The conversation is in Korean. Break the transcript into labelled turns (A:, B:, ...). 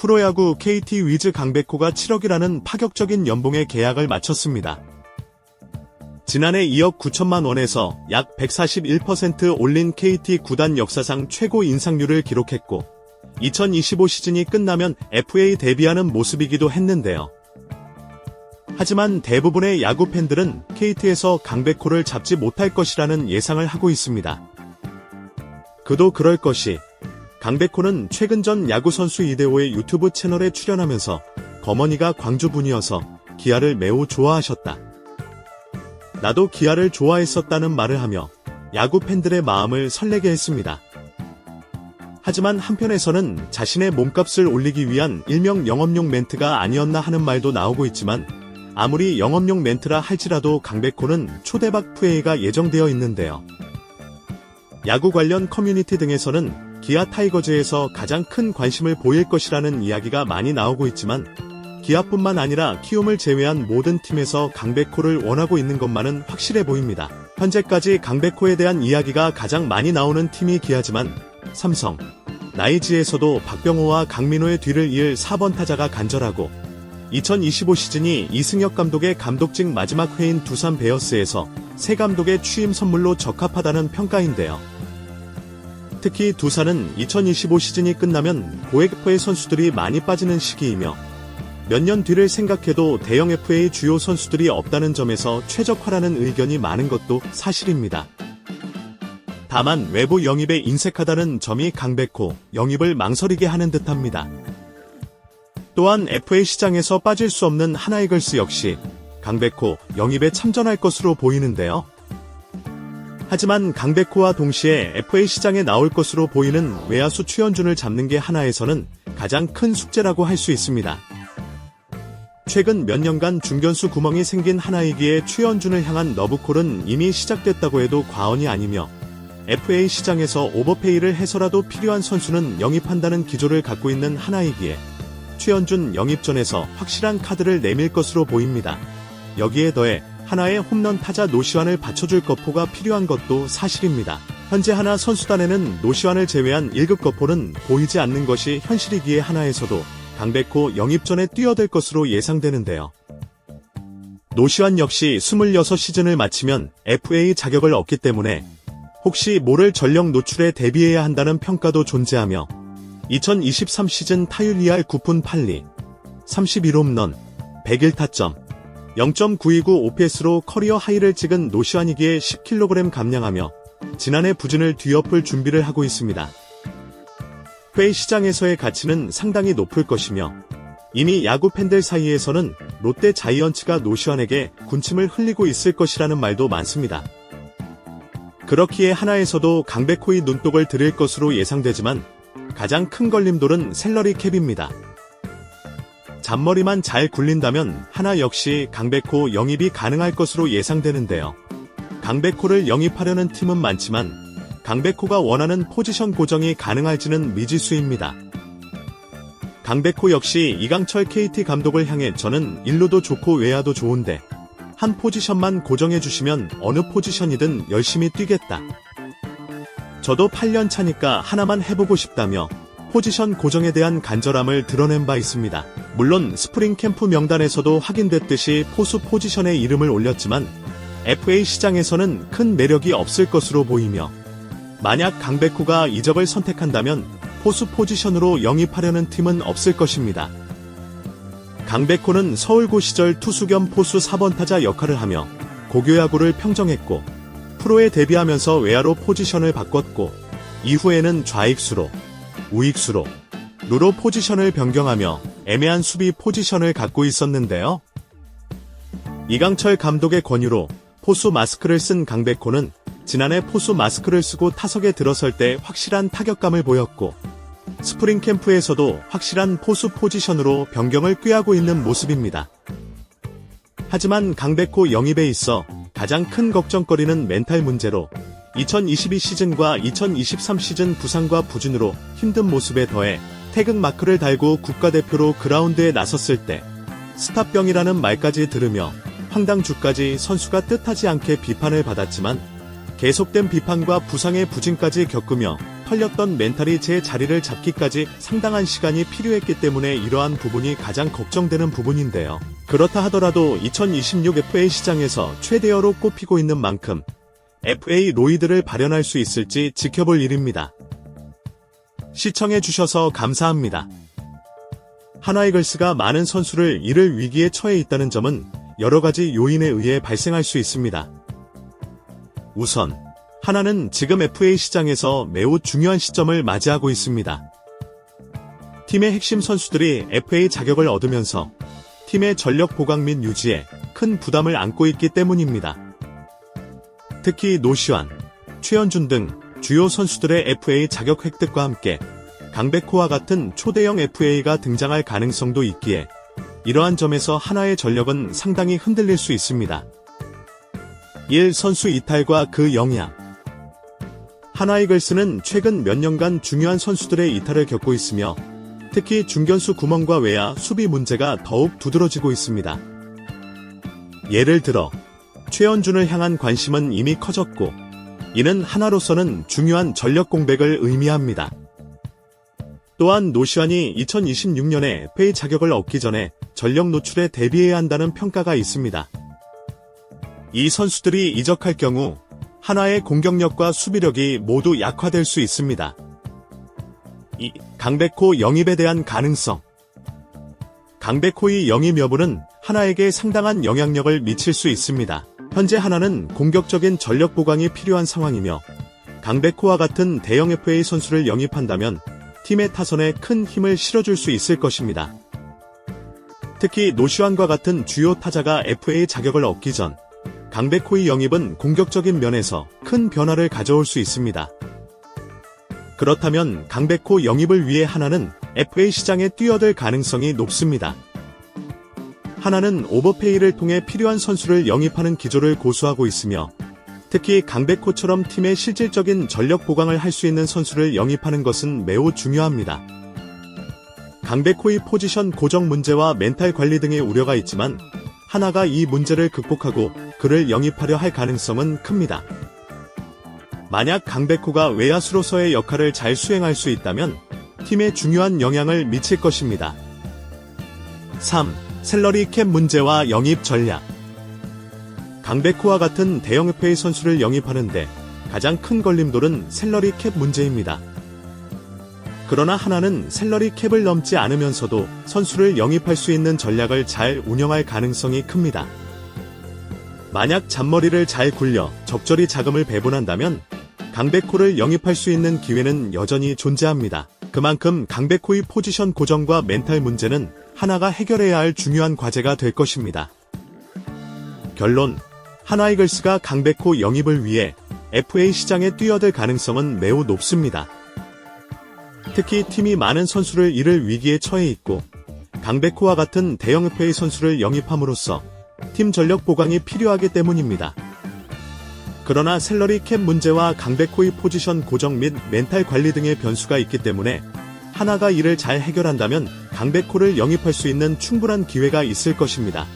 A: 프로야구 KT 위즈 강백호가 7억이라는 파격적인 연봉의 계약을 마쳤습니다. 지난해 2억 9천만 원에서 약 141% 올린 KT 구단 역사상 최고 인상률을 기록했고 2025 시즌이 끝나면 FA 데뷔하는 모습이기도 했는데요. 하지만 대부분의 야구 팬들은 KT에서 강백호를 잡지 못할 것이라는 예상을 하고 있습니다. 그도 그럴 것이 강백호는 최근 전 야구선수 이대호의 유튜브 채널에 출연하면서 거머니가 광주 분이어서 기아를 매우 좋아하셨다. 나도 기아를 좋아했었다는 말을 하며 야구 팬들의 마음을 설레게 했습니다. 하지만 한편에서는 자신의 몸값을 올리기 위한 일명 영업용 멘트가 아니었나 하는 말도 나오고 있지만 아무리 영업용 멘트라 할지라도 강백호는 초대박 플레이가 예정되어 있는데요. 야구 관련 커뮤니티 등에서는 기아 타이거즈에서 가장 큰 관심을 보일 것이라는 이야기가 많이 나오고 있지만 기아뿐만 아니라 키움을 제외한 모든 팀에서 강백호를 원하고 있는 것만은 확실해 보입니다. 현재까지 강백호에 대한 이야기가 가장 많이 나오는 팀이 기아지만 삼성, 나이지에서도 박병호와 강민호의 뒤를 이을 4번 타자가 간절하고 2025 시즌이 이승엽 감독의 감독직 마지막 회인 두산 베어스에서 새 감독의 취임 선물로 적합하다는 평가인데요. 특히 두산은 2025 시즌이 끝나면 고액포의 선수들이 많이 빠지는 시기이며 몇 년 뒤를 생각해도 대형 FA 주요 선수들이 없다는 점에서 최적화라는 의견이 많은 것도 사실입니다. 다만 외부 영입에 인색하다는 점이 강백호 영입을 망설이게 하는 듯합니다. 또한 FA 시장에서 빠질 수 없는 하나이글스 역시 강백호 영입에 참전할 것으로 보이는데요. 하지만 강백호와 동시에 FA 시장에 나올 것으로 보이는 외야수 최현준을 잡는 게 하나에서는 가장 큰 숙제라고 할 수 있습니다. 최근 몇 년간 중견수 구멍이 생긴 하나이기에 최현준을 향한 러브콜은 이미 시작됐다고 해도 과언이 아니며 FA 시장에서 오버페이를 해서라도 필요한 선수는 영입한다는 기조를 갖고 있는 하나이기에 최현준 영입전에서 확실한 카드를 내밀 것으로 보입니다. 여기에 더해 하나의 홈런 타자 노시환을 받쳐줄 거포가 필요한 것도 사실입니다. 현재 하나 선수단에는 노시환을 제외한 1급 거포는 보이지 않는 것이 현실이기에 하나에서도 강백호 영입 전에 뛰어들 것으로 예상되는데요. 노시환 역시 26시즌을 마치면 FA 자격을 얻기 때문에 혹시 모를 전력 노출에 대비해야 한다는 평가도 존재하며 2023 시즌 타율 2할 9푼 8리, 31홈런, 101타점, 0.929 OPS로 커리어 하이를 찍은 노시환이기에 10kg 감량하며 지난해 부진을 뒤엎을 준비를 하고 있습니다. 회의 시장에서의 가치는 상당히 높을 것이며 이미 야구 팬들 사이에서는 롯데 자이언츠가 노시환에게 군침을 흘리고 있을 것이라는 말도 많습니다. 그렇기에 하나에서도 강백호의 눈독을 들일 것으로 예상되지만 가장 큰 걸림돌은 셀러리 캡입니다. 잔머리만 잘 굴린다면 하나 역시 강백호 영입이 가능할 것으로 예상되는데요. 강백호를 영입하려는 팀은 많지만 강백호가 원하는 포지션 고정이 가능할지는 미지수입니다. 강백호 역시 이강철 KT 감독을 향해 저는 일루도 좋고 외야도 좋은데 한 포지션만 고정해 주시면 어느 포지션이든 열심히 뛰겠다. 저도 8년 차니까 하나만 해보고 싶다며 포지션 고정에 대한 간절함을 드러낸 바 있습니다. 물론 스프링 캠프 명단에서도 확인됐듯이 포수 포지션에 이름을 올렸지만 FA 시장에서는 큰 매력이 없을 것으로 보이며 만약 강백호가 이적을 선택한다면 포수 포지션으로 영입하려는 팀은 없을 것입니다. 강백호는 서울고 시절 투수 겸 포수 4번 타자 역할을 하며 고교야구를 평정했고 프로에 데뷔하면서 외야로 포지션을 바꿨고 이후에는 좌익수로 우익수로 루로 포지션을 변경하며 애매한 수비 포지션을 갖고 있었는데요. 이강철 감독의 권유로 포수 마스크를 쓴 강백호는 지난해 포수 마스크를 쓰고 타석에 들어설 때 확실한 타격감을 보였고 스프링 캠프에서도 확실한 포수 포지션으로 변경을 꾀하고 있는 모습입니다. 하지만 강백호 영입에 있어 가장 큰 걱정거리는 멘탈 문제로 2022 시즌과 2023 시즌 부상과 부진으로 힘든 모습에 더해 태극 마크를 달고 국가대표로 그라운드에 나섰을 때 스탑병이라는 말까지 들으며 황당주까지 선수가 뜻하지 않게 비판을 받았지만 계속된 비판과 부상의 부진까지 겪으며 털렸던 멘탈이 제 자리를 잡기까지 상당한 시간이 필요했기 때문에 이러한 부분이 가장 걱정되는 부분인데요. 그렇다 하더라도 2026 FA 시장에서 최대어로 꼽히고 있는 만큼 FA 로이드를 발현할 수 있을지 지켜볼 일입니다. 시청해주셔서 감사합니다. 하나이글스가 많은 선수를 잃을 위기에 처해 있다는 점은 여러 가지 요인에 의해 발생할 수 있습니다. 우선, 하나는 지금 FA 시장에서 매우 중요한 시점을 맞이하고 있습니다. 팀의 핵심 선수들이 FA 자격을 얻으면서 팀의 전력 보강 및 유지에 큰 부담을 안고 있기 때문입니다. 특히 노시환, 최현준 등 주요 선수들의 FA 자격 획득과 함께 강백호와 같은 초대형 FA가 등장할 가능성도 있기에 이러한 점에서 하나의 전력은 상당히 흔들릴 수 있습니다. 1. 선수 이탈과 그 영향 하나이글스는 최근 몇 년간 중요한 선수들의 이탈을 겪고 있으며 특히 중견수 구멍과 외야 수비 문제가 더욱 두드러지고 있습니다. 예를 들어 최원준을 향한 관심은 이미 커졌고 이는 하나로서는 중요한 전력 공백을 의미합니다. 또한 노시환이 2026년에 페이 자격을 얻기 전에 전력 노출에 대비해야 한다는 평가가 있습니다. 이 선수들이 이적할 경우 하나의 공격력과 수비력이 모두 약화될 수 있습니다. 2. 강백호 영입에 대한 가능성 강백호의 영입 여부는 하나에게 상당한 영향력을 미칠 수 있습니다. 현재 하나는 공격적인 전력 보강이 필요한 상황이며 강백호와 같은 대형 FA 선수를 영입한다면 팀의 타선에 큰 힘을 실어줄 수 있을 것입니다. 특히 노시환과 같은 주요 타자가 FA 자격을 얻기 전 강백호의 영입은 공격적인 면에서 큰 변화를 가져올 수 있습니다. 그렇다면 강백호 영입을 위해 하나는 FA 시장에 뛰어들 가능성이 높습니다. 하나는 오버페이를 통해 필요한 선수를 영입하는 기조를 고수하고 있으며 특히 강백호처럼 팀의 실질적인 전력 보강을 할 수 있는 선수를 영입하는 것은 매우 중요합니다. 강백호의 포지션 고정 문제와 멘탈 관리 등의 우려가 있지만 하나가 이 문제를 극복하고 그를 영입하려 할 가능성은 큽니다. 만약 강백호가 외야수로서의 역할을 잘 수행할 수 있다면 팀에 중요한 영향을 미칠 것입니다. 3. 셀러리 캡 문제와 영입 전략 강백호와 같은 대형 FA 선수를 영입하는데 가장 큰 걸림돌은 셀러리 캡 문제입니다. 그러나 하나는 셀러리 캡을 넘지 않으면서도 선수를 영입할 수 있는 전략을 잘 운영할 가능성이 큽니다. 만약 잔머리를 잘 굴려 적절히 자금을 배분한다면 강백호를 영입할 수 있는 기회는 여전히 존재합니다. 그만큼 강백호의 포지션 고정과 멘탈 문제는 하나가 해결해야 할 중요한 과제가 될 것입니다. 결론, 하나이글스가 강백호 영입을 위해 FA 시장에 뛰어들 가능성은 매우 높습니다. 특히 팀이 많은 선수를 잃을 위기에 처해 있고 강백호와 같은 대형 FA 선수를 영입함으로써 팀 전력 보강이 필요하기 때문입니다. 그러나 셀러리 캡 문제와 강백호의 포지션 고정 및 멘탈 관리 등의 변수가 있기 때문에 하나가 이를 잘 해결한다면 강백호를 영입할 수 있는 충분한 기회가 있을 것입니다.